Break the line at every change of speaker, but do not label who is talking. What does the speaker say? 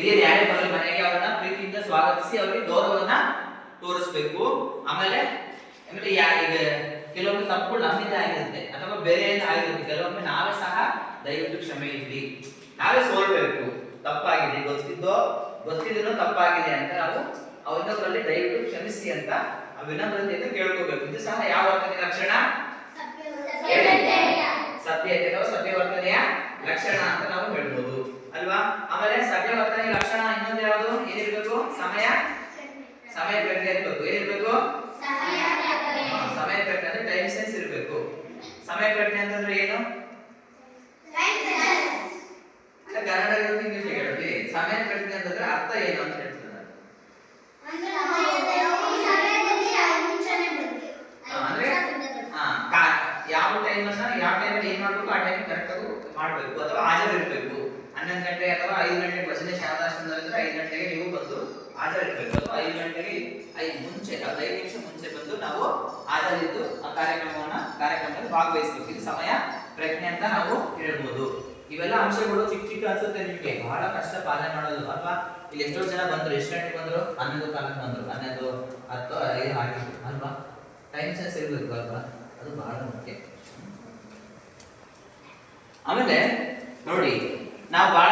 ಹಿರಿಯರು ಯಾರೇ ಬರಲಿ ಮನೆಗೆ ಅವ್ರನ್ನ ಪ್ರೀತಿಯಿಂದ ಸ್ವಾಗತಿಸಿ ಅವರಿಗೆ ಗೌರವವನ್ನ ತೋರಿಸ್ಬೇಕು. ಆಮೇಲೆ ಅಂದ್ರೆ ಈಗ ಕೆಲವೊಮ್ಮೆ ತಪ್ಪುಗಳು ನಮ್ಮಿಂದ ಆಗಿರುತ್ತೆ ಅಥವಾ ಬೇರೆ ಆಗಿರುತ್ತೆ. ಕೆಲವೊಮ್ಮೆ ನಾವೇ ಸಹ ದಯವಿಟ್ಟು ಕ್ಷಮೆ ಇರಲಿ ನಾವೇ ಸೋಲ್ಬೇಕು. ತಪ್ಪಾಗಿದೆ. ಗೊತ್ತಿದ್ದೋ, ಗೊತ್ತಿದ್ರು ತಪ್ಪಾಗಿದೆ ಅಂತ ನಾವು ಅವರಿಂದ ದಯವಿಟ್ಟು ಕ್ಷಮಿಸಿ ಅಂತ ಆ ವಿನಮ್ರತೆಯಿಂದ ಕೇಳ್ಕೋಬೇಕು. ಇದು ಸಹ ಯಾವ ವರ್ತನೆ ಲಕ್ಷಣ ಸತ್ಯತೆ ಅಥವಾ ಸತ್ಯವರ್ತನೆಯ ಲಕ್ಷಣ ಅಂತ ನಾವು ಹೇಳ್ಬೋದು ಅಲ್ವಾ ಆಮೇಲೆ ಸತ್ಯವರ್ತನೆಯ ಲಕ್ಷಣ ಇನ್ನೊಂದು ಯಾವುದು ಏನಿರ್ಬೇಕು ಸಮಯ ಸಮಯ ಪ್ರಜ್ಞೆ ಇರಬೇಕು. ಏನಿರ್ಬೇಕು ಸಮಯ ಪ್ರಜ್ಞೆ. ಅಂದ್ರೆ ಟೈಮ್ ಸೆನ್ಸ್ ಇರಬೇಕು. ಸಮಯ ಪ್ರಜ್ಞೆ ಅಂತಂದ್ರೆ ಏನು? ಕನ್ನಡ ಇಂಗ್ಲಿಷ್ ಹೇಳ್ತೀವಿ ಸಮಯ ಪ್ರಜ್ಞೆ ಅಂತಂದ್ರೆ ಅರ್ಥ ಏನು ಅಂತ ಹೇಳ್ತದ ನಾನು. ಹಾ, ಅಂದ್ರೆ ಹಾ, ಕಾ- ಯಾವ ಟೈಮ್ ಯಾವ ಟೈಮಲ್ಲಿ ಏನ್ ಮಾಡ್ಬೇಕು ಆ ಟೈಮ್ ಕರೆಕ್ಟ್ ಆಗಿ ಮಾಡ್ಬೇಕು ಅಥವಾ ಹಾಜರಿರ್ಬೇಕು. ಹನ್ನೊಂದು ಗಂಟೆ ಅಥವಾ ಐದು ಗಂಟೆಗೆ ಭಜನೆ ಶಾರದಾಶ್ರಮದಲ್ಲಿದ್ದರೆ ಐದು ಗಂಟೆಗೆ ನೀವು ಬಂದು ಆಚರಿಸಬೇಕು ಅಥವಾ ಐದು ಗಂಟೆಗೆ ಐದು ಮುಂಚೆ ಅದು ಐದು ನಿಮಿಷ ಮುಂಚೆ ಬಂದು ನಾವು ಹಾಜರಿದ್ದು ಆ ಕಾರ್ಯಕ್ರಮವನ್ನು, ಕಾರ್ಯಕ್ರಮದಲ್ಲಿ ಭಾಗವಹಿಸಬೇಕು. ಇದು ಸಮಯ, ಪ್ರಜ್ಞೆ ಅಂತ ನಾವು ಹೇಳ್ಬೋದು. ಇವೆಲ್ಲ ಅಂಶಗಳು ಚಿಕ್ಕ ಚಿಕ್ಕ ಅನ್ಸುತ್ತೆ ನಿಮಗೆ. ಬಹಳ ಕಷ್ಟ ಪಾಲನೆ ಮಾಡೋದು. ಅಲ್ವಾ? ಇಲ್ಲಿ ಎಷ್ಟೋ ಜನ ಬಂದ್ರು. ಎಷ್ಟು ಗಂಟೆಗೆ ಬಂದ್ರು? ಹನ್ನೊಂದು ಕಾಲಕ್ಕೆ ಬಂದ್ರು. ಹನ್ನೊಂದು ಹತ್ತು ಐದು ಆಗಿತ್ತು ಅಲ್ವಾ? ಟೈಮ್ ಸೆನ್ಸ್ ಇರಬೇಕು ಅಲ್ವಾ? ಅದು ಬಹಳ ಮುಖ್ಯ. ಆಮೇಲೆ ನೋಡಿ ನಾವು ಬಹಳ